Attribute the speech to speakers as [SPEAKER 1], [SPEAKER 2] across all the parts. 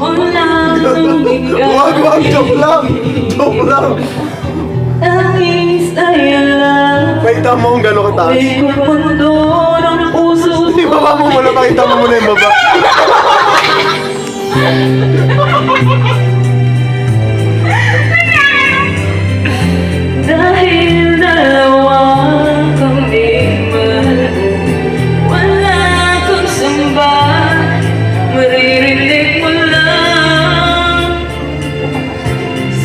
[SPEAKER 1] Wala nang bigay Wag, wag, joke lang! Joke lang!
[SPEAKER 2] Nangis tayo lang
[SPEAKER 1] Pakita mo kung gano'ng kataas.
[SPEAKER 2] May kumundo ng puso
[SPEAKER 1] mo muna. Pakita mo muna yung baba.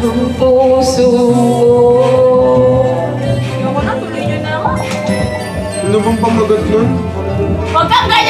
[SPEAKER 2] ang puso ko.
[SPEAKER 1] Ano bang pamagat nun?
[SPEAKER 3] Huwag kang ganyan!